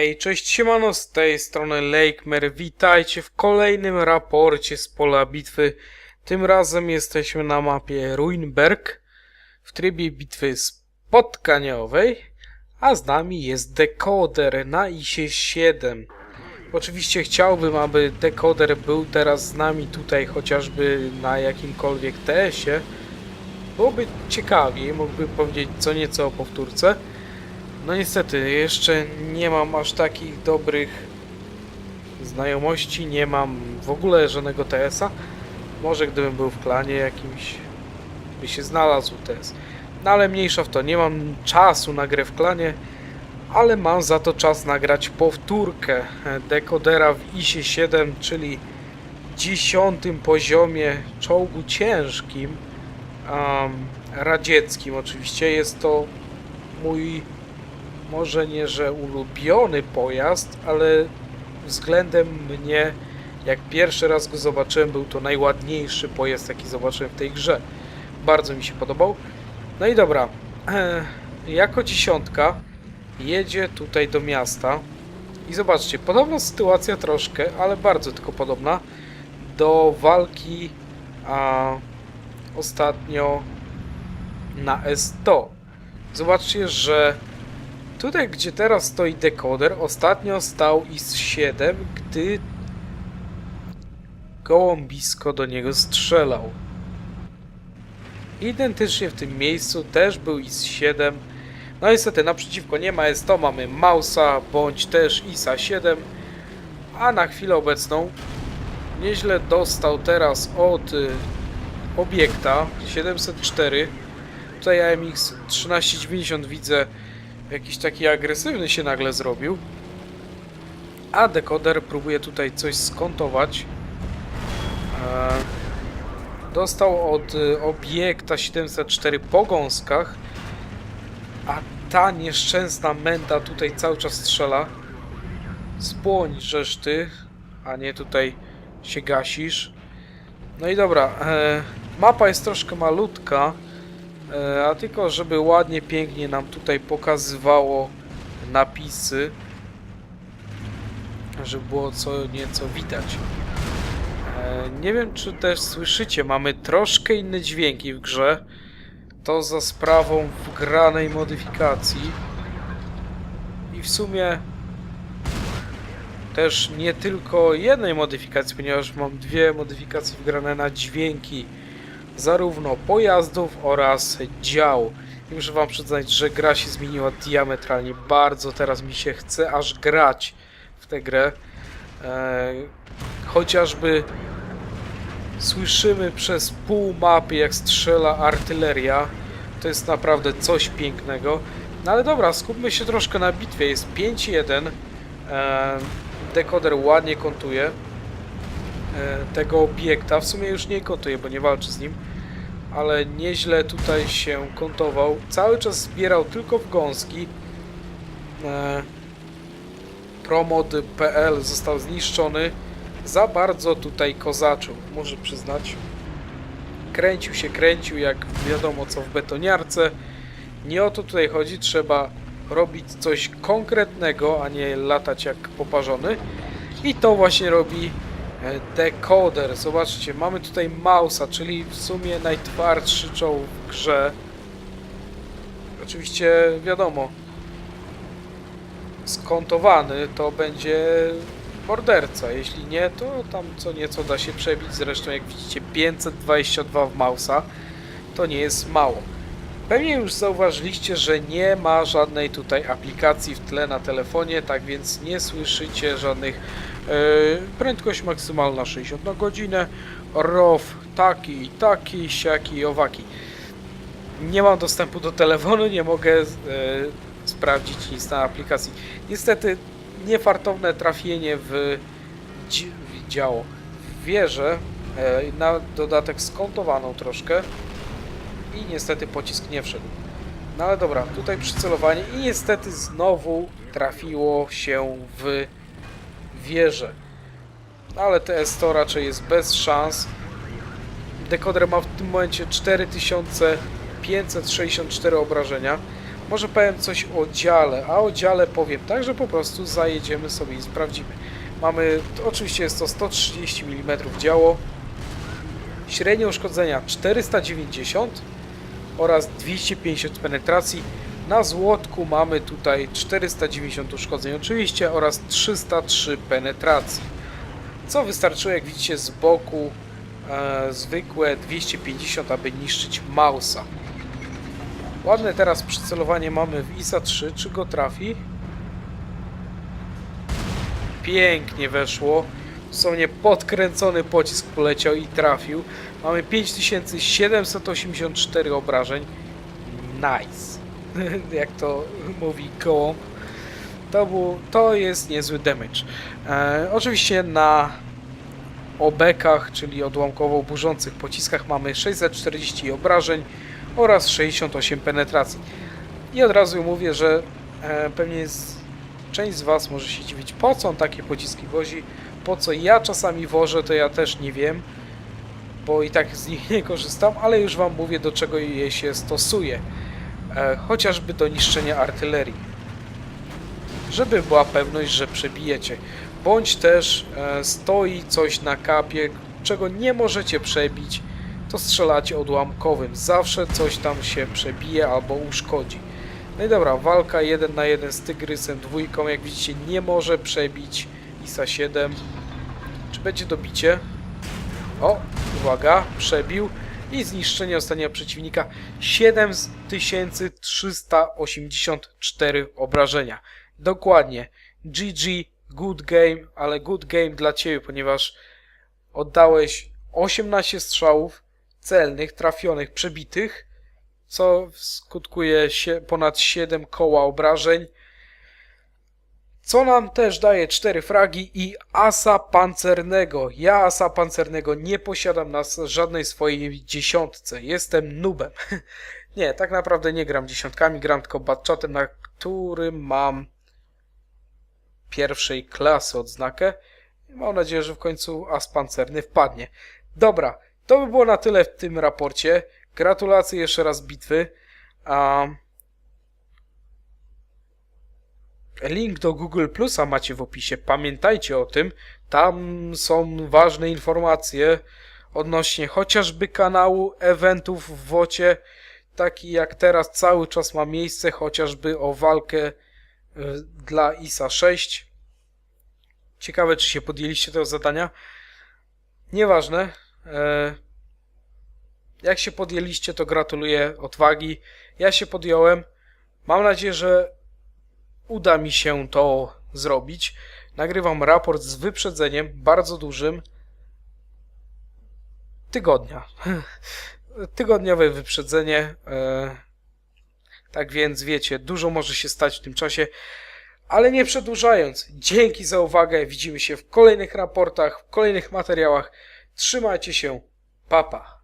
Hej, cześć, siemano, z tej strony Lakemer, witajcie w kolejnym raporcie z pola bitwy. Tym razem jesteśmy na mapie Ruinberg w trybie bitwy spotkaniowej, a z nami jest dekoder na ISie 7. Oczywiście chciałbym, aby dekoder był teraz z nami tutaj, chociażby na jakimkolwiek TS-ie. Byłoby ciekawiej, mógłbym powiedzieć co nieco o powtórce. No niestety, jeszcze nie mam aż takich dobrych znajomości, nie mam w ogóle żadnego TS-a. Może gdybym był w klanie jakimś, by się znalazł TS. No ale mniejsza w to, nie mam czasu na grę w klanie, ale mam za to czas nagrać powtórkę dekodera w ISie 7, czyli dziesiątym poziomie czołgu ciężkim, um, radzieckim oczywiście. Jest to mój może nie, że ulubiony pojazd, ale względem mnie, jak pierwszy raz go zobaczyłem, był to najładniejszy pojazd, jaki zobaczyłem w tej grze. Bardzo mi się podobał. No i dobra, jako dziesiątka jedzie tutaj do miasta i zobaczcie, podobna sytuacja troszkę, ale bardzo tylko podobna do walki a, ostatnio na S100. Zobaczcie, że Tutaj, gdzie teraz stoi dekoder, ostatnio stał IS-7, gdy gołąbisko do niego strzelał. Identycznie w tym miejscu też był IS-7. No niestety naprzeciwko nie ma S100, mamy Mausa bądź też ISA-7, a na chwilę obecną nieźle dostał teraz od y, obiekta 704. Tutaj AMX 1390 widzę jakiś taki agresywny się nagle zrobił. A dekoder próbuje tutaj coś skontować. E, dostał od y, obiekta 704 po gąskach, a ta nieszczęsna menda tutaj cały czas strzela. Spłoń, żeż ty, a nie tutaj się gasisz. No i dobra, e, mapa jest troszkę malutka, a tylko żeby ładnie, pięknie nam tutaj pokazywało napisy, żeby było co nieco widać. E, nie wiem, czy też słyszycie, mamy troszkę inne dźwięki w grze. To za sprawą wgranej modyfikacji. I w sumie też nie tylko jednej modyfikacji, ponieważ mam dwie modyfikacje wgrane na dźwięki zarówno pojazdów oraz dział. I muszę wam przyznać, że gra się zmieniła diametralnie. Bardzo teraz mi się chce aż grać w tę grę. Eee, chociażby słyszymy przez pół mapy jak strzela artyleria. To jest naprawdę coś pięknego. No ale dobra, skupmy się troszkę na bitwie. Jest 5-1. Eee, dekoder ładnie kontuje e, tego obiekta. W sumie już nie kontuje, bo nie walczy z nim ale nieźle tutaj się kątował. Cały czas zbierał tylko w gąski. E, Promod.pl został zniszczony. Za bardzo tutaj kozaczył, muszę przyznać. Kręcił się, kręcił, jak wiadomo co w betoniarce. Nie o to tutaj chodzi, trzeba robić coś konkretnego, a nie latać jak poparzony. I to właśnie robi decoder. Zobaczcie, mamy tutaj Mausa, czyli w sumie najtwardszy czołg w grze. Oczywiście wiadomo, skontowany to będzie morderca. Jeśli nie, to tam co nieco da się przebić. Zresztą jak widzicie 522 w Mausa to nie jest mało. Pewnie już zauważyliście, że nie ma żadnej tutaj aplikacji w tle na telefonie, tak więc nie słyszycie żadnych E, prędkość maksymalna 60 na godzinę, ROW taki, taki, siaki, owaki. Nie mam dostępu do telefonu, nie mogę e, sprawdzić nic na aplikacji. Niestety niefartowne trafienie w, w działo. W wieżę e, na dodatek skontowaną troszkę i niestety pocisk nie wszedł. No ale dobra, tutaj przycelowanie i niestety znowu trafiło się w wieżę. Ale TS100 raczej jest bez szans. Dekoder ma w tym momencie 4564 obrażenia. Może powiem coś o dziale, a o dziale powiem tak, że po prostu zajedziemy sobie i sprawdzimy. Mamy, to oczywiście jest to 130 mm działo, średnie uszkodzenia 490 oraz 250 penetracji. Na złotku mamy tutaj 490 uszkodzeń oczywiście oraz 303 penetracji. Co wystarczyło jak widzicie z boku e, zwykłe 250, aby niszczyć Mausa. Ładne teraz przycelowanie mamy w ISA 3, czy go trafi? Pięknie weszło. Dosłownie podkręcony pocisk poleciał i trafił. Mamy 5784 obrażeń. Nice. Jak to mówi gołąb. To, był, to jest niezły damage. E, oczywiście na obekach, czyli odłamkowo burzących pociskach mamy 640 obrażeń oraz 68 penetracji. I od razu mówię, że e, pewnie z, część z Was może się dziwić, po co on takie pociski wozi, po co ja czasami wożę, to ja też nie wiem, bo i tak z nich nie korzystam, ale już Wam mówię, do czego je się stosuje. E, chociażby do niszczenia artylerii. Żeby była pewność, że przebijecie. Bądź też e, stoi coś na kapie, czego nie możecie przebić, to strzelacie odłamkowym. Zawsze coś tam się przebije albo uszkodzi. No i dobra, walka 1 na 1 z Tygrysem dwójką, jak widzicie nie może przebić ISA 7. Czy będzie dobicie? O, uwaga, przebił i zniszczenie ostatniego przeciwnika 7384 obrażenia. Dokładnie. GG, good game, ale good game dla Ciebie, ponieważ oddałeś 18 strzałów celnych, trafionych, przebitych, co skutkuje się ponad 7 koła obrażeń, co nam też daje 4 fragi i asa pancernego. Ja asa pancernego nie posiadam na żadnej swojej dziesiątce. Jestem nubem. nie, tak naprawdę nie gram dziesiątkami, gram tylko batchatem, na którym mam pierwszej klasy odznakę. Mam nadzieję, że w końcu as pancerny wpadnie. Dobra, to by było na tyle w tym raporcie. Gratulacje jeszcze raz bitwy. Um, link do Google Plusa macie w opisie. Pamiętajcie o tym. Tam są ważne informacje odnośnie chociażby kanału eventów w WOCie, taki jak teraz cały czas ma miejsce, chociażby o walkę y, dla ISA 6. Ciekawe, czy się podjęliście tego zadania. Nieważne. E, jak się podjęliście, to gratuluję odwagi. Ja się podjąłem. Mam nadzieję, że uda mi się to zrobić. Nagrywam raport z wyprzedzeniem bardzo dużym. Tygodnia. Tygodniowe wyprzedzenie. E, tak więc wiecie, dużo może się stać w tym czasie. Ale nie przedłużając, dzięki za uwagę. Widzimy się w kolejnych raportach, w kolejnych materiałach. Trzymajcie się. Papa.